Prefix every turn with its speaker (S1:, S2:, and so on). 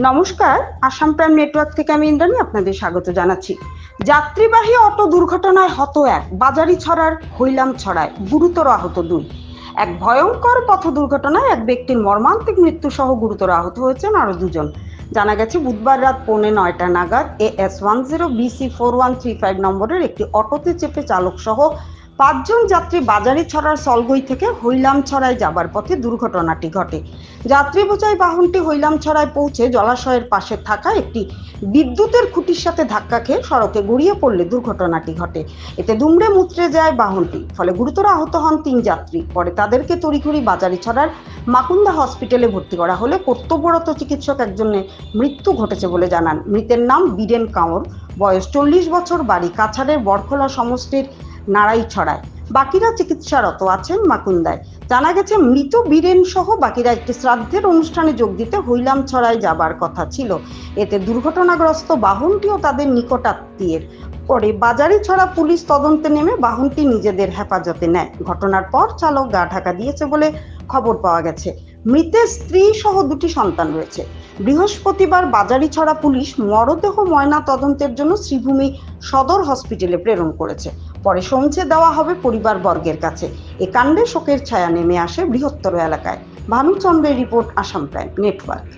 S1: নমস্কার, Assam prime network থেকে আমি ইন্দ্রাণী আপনাদের স্বাগত জানাচ্ছি। যাত্রীবাহী অটো দুর্ঘটনায় হত এক, বাজারি ছড়ার হইলাম ছড়ায়, গুরুতর আহত দুই। এক ভয়ঙ্কর পথ দুর্ঘটনায় এক ব্যক্তির মর্মান্তিক মৃত্যু সহ গুরুতর আহত হয়েছেন আরও দুজন। জানা গেছে, বুধবার রাত পৌনে নয়টা নাগাদ A S one zero B C four one three five নম্বরের একটি অটোতে চেপে চালক সহ পাঁচজন যাত্রী বাজারি ছড়ার সলগই থেকে হইলাম ছড়ায় যাবার পথে দুর্ঘটনাটি ঘটে। যাত্রী বোঝাই বাহনটি হইলাম ছড়ায় পৌঁছে জলাশয়ের পাশে থাকা একটি বিদ্যুতের খুঁটির সাথে ধাক্কা খেয়ে সড়কে গড়িয়ে পড়লে দুর্ঘটনাটি ঘটে। এতে দুমড়ে মুচড়ে যায় বাহনটি, ফলে গুরুতর আহত হন তিন যাত্রী। পরে তাদেরকে তড়িঘড়ি বাজারি ছড়ার মাকুন্দা হসপিটালে ভর্তি করা হলে কর্তব্যরত চিকিৎসক একজনের মৃত্যু ঘটেছে বলে জানান। মৃতের নাম বীরেন কাঁওর বয়স চল্লিশ বছর, বাড়ি কাছাড়ের বরখোলা সমষ্টির নাড়াই ছড়ায়। বাকিরা চিকিৎসারত আছেন মাকুন্দায়। জানা গেছে, মৃত বীরেন সহ বাকিরা একটি শ্রাদ্ধের অনুষ্ঠানে যোগ দিতে হইলাম ছড়ায় যাবার কথা ছিল। এতে দুর্ঘটনাগ্রস্ত বাহনটিও তাদের নিকটাত্মীয়ের। পরে বাজারি ছড়া পুলিশ তদন্তে নেমে বাহনটি নিজেদের হেফাজতে নেয়। ঘটনার পর চালক গা ঢাকা দিয়েছে বলে খবর পাওয়া গেছে। মৃতের স্ত্রী সহ দুটি সন্তান রয়েছে। বৃহস্পতিবার বাজারিছড়া পুলিশ মরদেহ ময়না তদন্তের জন্য শ্রীভূমি সদর হসপিটালে প্রেরণ করেছে। পরে সমছে দেওয়া হবে পরিবারবর্গের কাছে। এ কাণ্ডে শোকের ছায়া নেমে আসে বৃহত্তর এলাকায়। ভানুচন্দ্রের রিপোর্ট, আসাম প্রাইম, নেটওয়ার্ক।